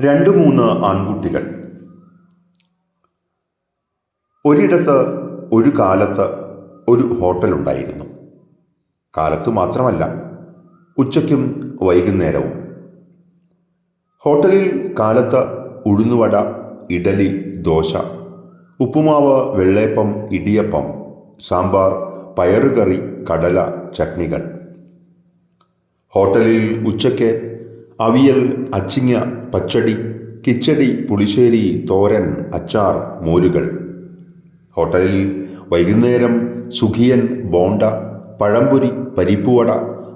രണ്ടു മൂന്ന് ആൺകുട്ടികൾ. ഒരിടത്ത് ഒരു കാലത്ത് ഒരു ഹോട്ടൽ ഉണ്ടായിരുന്നു കാലത്ത് മാത്രമല്ല ഉച്ചയ്ക്കും വൈകുന്നേരവും. ഹോട്ടലിൽ കാലത്ത് ഉഴുന്നുവട ഇഡലി ദോശ ഉപ്പുമാവ് വെള്ളയപ്പം ഇടിയപ്പം സാമ്പാർ പയറുകറി കടല ചട്നികൾ. ഹോട്ടലിൽ ഉച്ചയ്ക്ക് അവിയൽ അച്ചിങ്ങ പച്ചടി കിച്ചടി പുളിശ്ശേരി തോരൻ അച്ചാർ മോരുകൾ. ഹോട്ടലിൽ വൈകുന്നേരം സുഖിയൻ ബോണ്ട പഴംപൊരി പരിപ്പുവട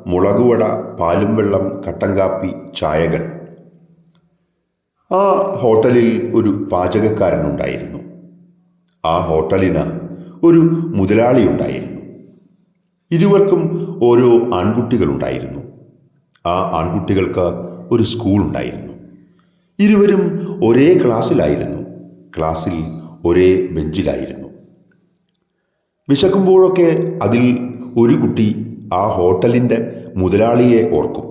മുളകുവട പാലും വെള്ളം കട്ടൻ കാപ്പി ചായകൾ. ആ ഹോട്ടലിൽ ഒരു പാചകക്കാരനുണ്ടായിരുന്നു. ആ ഹോട്ടലിന് ഒരു മുതലാളി ഉണ്ടായിരുന്നു. ഇരുവർക്കും ഓരോ ആൺകുട്ടികളുണ്ടായിരുന്നു. ആ ആൺകുട്ടികൾക്ക് ഒരു സ്കൂൾ ഉണ്ടായിരുന്നു. ഇരുവരും ഒരേ ക്ലാസ്സിലായിരുന്നു ക്ലാസ്സിൽ ഒരേ ബെഞ്ചിലായിരുന്നു വിശക്കുമ്പോഴൊക്കെ അതിൽ ഒരു കുട്ടി ആ ഹോട്ടലിന്റെ മുതലാളിയെ ഓർക്കും.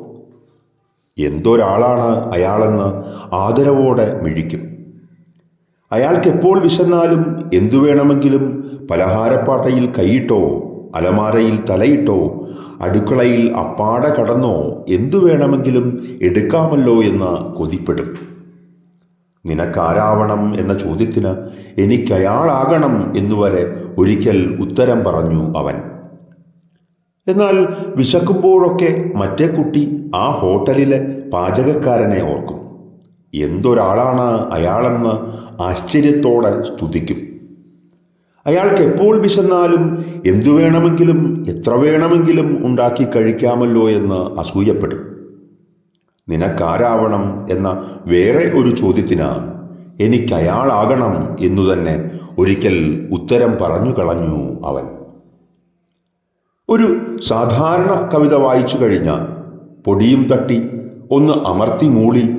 എന്തൊരാളാണ് അയാളെന്ന് ആദരവോടെ മിഴിക്കും. അയാൾക്ക് എപ്പോൾ വിശന്നാലും എന്തു വേണമെങ്കിലും പലഹാരപ്പാട്ടയിൽ കൈയിട്ടോ അലമാരയിൽ തലയിട്ടോ അടുക്കളയിൽ അപ്പാടെ കടന്നോ എന്തു വേണമെങ്കിലും എടുക്കാമല്ലോ എന്ന് കൊതിപ്പെടും. നിനക്കാരാവണം എന്ന ചോദ്യത്തിന് എനിക്കയാളാകണം എന്നുവരെ ഒരിക്കൽ ഉത്തരം പറഞ്ഞു അവൻ. എന്നാൽ വിശക്കുമ്പോഴൊക്കെ മറ്റേ കുട്ടി ആ ഹോട്ടലിലെ പാചകക്കാരനെ ഓർക്കും. എന്തൊരാളാണ് അയാളെന്ന് ആശ്ചര്യത്തോടെ സ്തുതിക്കും. അയാൾക്ക് എപ്പോൾ വിശന്നാലും എന്തു വേണമെങ്കിലും എത്ര വേണമെങ്കിലും ഉണ്ടാക്കി കഴിക്കാമല്ലോ എന്ന് അസൂയപ്പെടും. നിനക്കാരാവണം എന്ന വേറെ ഒരു ചോദ്യത്തിന് എനിക്കയാളാകണം എന്നു തന്നെ ഒരിക്കൽ ഉത്തരം പറഞ്ഞു കളഞ്ഞു അവൻ. ഒരു സാധാരണ കവിത വായിച്ചു കഴിഞ്ഞ പൊടിയും തട്ടി ഒന്ന് അമർത്തി മൂളി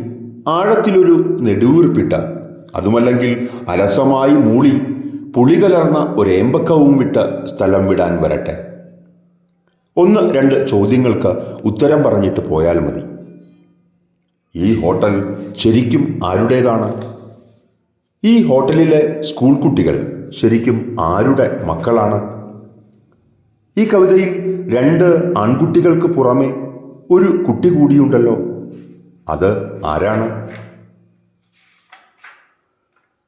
ആഴത്തിലൊരു നെടുവീർപ്പിട്ട അതുമല്ലെങ്കിൽ അലസമായി മൂളി പുളി കലർന്ന ഒരു ഏമ്പക്കവും വിട്ട് സ്ഥലം വിടാൻ വരട്ടെ. ഒന്ന് രണ്ട് ചോദ്യങ്ങൾക്ക് ഉത്തരം പറഞ്ഞിട്ട് പോയാൽ മതി. ഈ ഹോട്ടൽ ശരിക്കും ആരുടേതാണ്? ഈ ഹോട്ടലിലെ സ്കൂൾ കുട്ടികൾ ശരിക്കും ആരുടെ മക്കളാണ്? ഈ കവിതയിൽ രണ്ട് ആൺകുട്ടികൾക്ക് പുറമെ ഒരു കുട്ടി കൂടിയുണ്ടല്ലോ. അത് ആരാണ്?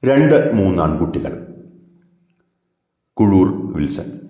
രണ്ട് മൂന്ന് ആൺകുട്ടികൾ കുഴൂർ വിൽസൺ.